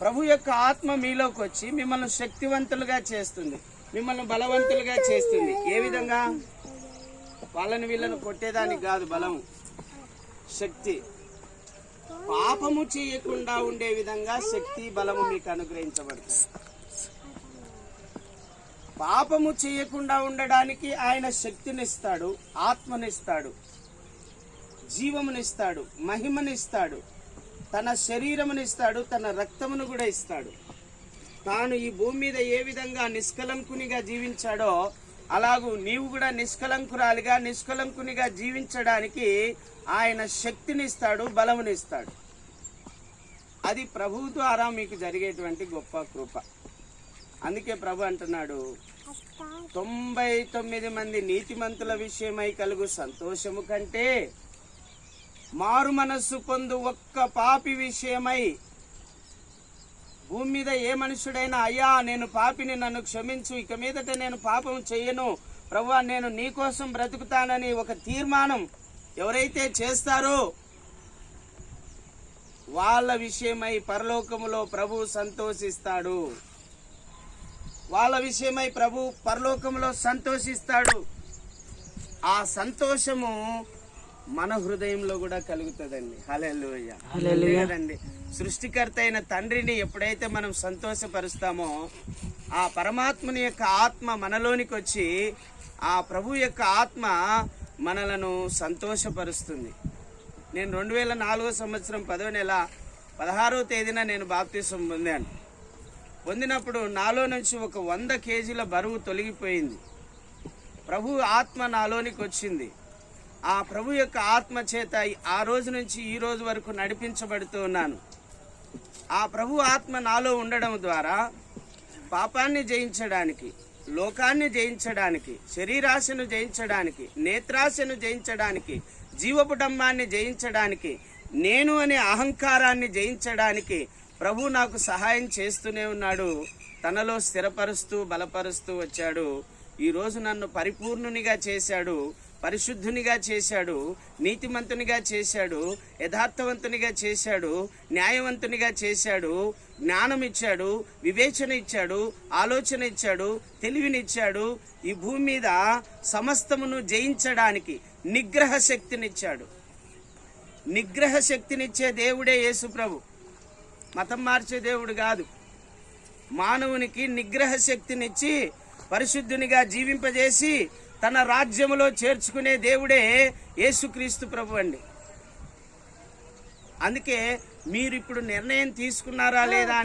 ప్రభు యొక్క ఆత్మ మీలోకి వచ్చి మిమ్మల్ని శక్తివంతులుగా చేస్తుంది. మిమ్మల్ని బలవంతులుగా చేస్తుంది. ఏ విధంగా? వాళ్ళని వీళ్ళని కొట్టేదానికి కాదు బలము. శక్తి. పాపము చేయకుండా ఉండే విధంగా శక్తి బలము మీకు అనుగ్రహించబడుతుంది. పాపము చేయకుండా ఉండడానికి ఆయన శక్తినిస్తాడు ఆత్మనిస్తాడు జీవమునిస్తాడు మహిమనిస్తాడు. తన శరీరమునిస్తాడు తన రక్తమును కూడా ఇస్తాడు. తాను ఈ భూమి మీద ఏ విధంగా నిష్కలంకునిగా జీవించాడో అలాగూ నీవు కూడా నిష్కలంకురాలిగా నిష్కలంకునిగా జీవించడానికి ఆయన శక్తినిస్తాడు బలమునిస్తాడు అది ప్రభు ద్వారా మీకు జరిగేటువంటి గొప్ప కృప. అందుకే ప్రభు అంటున్నాడు తొంభై తొమ్మిది మంది నీతిమంతుల విషయమై కలుగు సంతోషము కంటే మారు మనస్సు పొందు ఒక్క పాపి విషయమై భూమి మీద ఏ మనుషుడైనా అయ్యా నేను పాపిని నన్ను క్షమించు ఇక మీదట నేను పాపం చెయ్యను ప్రభు నేను నీకోసం బ్రతుకుతానని ఒక తీర్మానం ఎవరైతే చేస్తారో వాళ్ళ విషయమై పరలోకములో ప్రభు సంతోషిస్తాడు. వాళ్ళ విషయమై ప్రభు పరలోకంలో సంతోషిస్తాడు. ఆ సంతోషము మన హృదయంలో కూడా కలుగుతుందండి. హల్లెలూయా. లేదండి. సృష్టికర్త అయిన తండ్రిని ఎప్పుడైతే మనం సంతోషపరుస్తామో ఆ పరమాత్మని యొక్క ఆత్మ మనలోనికి వచ్చి ఆ ప్రభు యొక్క ఆత్మ మనలను సంతోషపరుస్తుంది. నేను రెండు వేల నాలుగో సంవత్సరం పదో నెల పదహారో తేదీన నేను బాప్తీసం పొందాను. పొందినప్పుడు నాలో నుంచి ఒక వంద కేజీల బరువు తొలగిపోయింది. ప్రభు ఆత్మ నాలోనికి వచ్చింది. ఆ ప్రభు యొక్క ఆత్మ చేత ఆ రోజు నుంచి ఈ రోజు వరకు నడిపించబడుతూ ఉన్నాను. ఆ ప్రభు ఆత్మ నాలో ఉండడం ద్వారా పాపాన్ని జయించడానికి లోకాన్ని జయించడానికి శరీరాశను జయించడానికి నేత్రాశను జయించడానికి జీవపుటంబాన్ని జయించడానికి నేను అనే అహంకారాన్ని జయించడానికి ప్రభు నాకు సహాయం చేస్తూనే ఉన్నాడు. తనలో స్థిరపరుస్తూ బలపరుస్తూ వచ్చాడు. ఈరోజు నన్ను పరిపూర్ణునిగా చేశాడు. పరిశుద్ధునిగా చేశాడు నీతిమంతునిగా చేశాడు యథార్థవంతునిగా చేశాడు న్యాయవంతునిగా చేశాడు జ్ఞానం ఇచ్చాడు వివేచన ఇచ్చాడు ఆలోచన ఇచ్చాడు తెలివినిచ్చాడు ఈ భూమి మీద సమస్తమును జయించడానికి నిగ్రహ శక్తినిచ్చాడు. నిగ్రహ శక్తినిచ్చే దేవుడే యేసు ప్రభు. మతం మార్చే దేవుడు కాదు. మానవునికి నిగ్రహ శక్తినిచ్చి పరిశుద్ధునిగా జీవింపజేసి తన రాజ్యములో చేర్చుకునే దేవుడే యేసుక్రీస్తు ప్రభు అండి. అందుకే మీరు ఇప్పుడు నిర్ణయం తీసుకున్నారా లేదా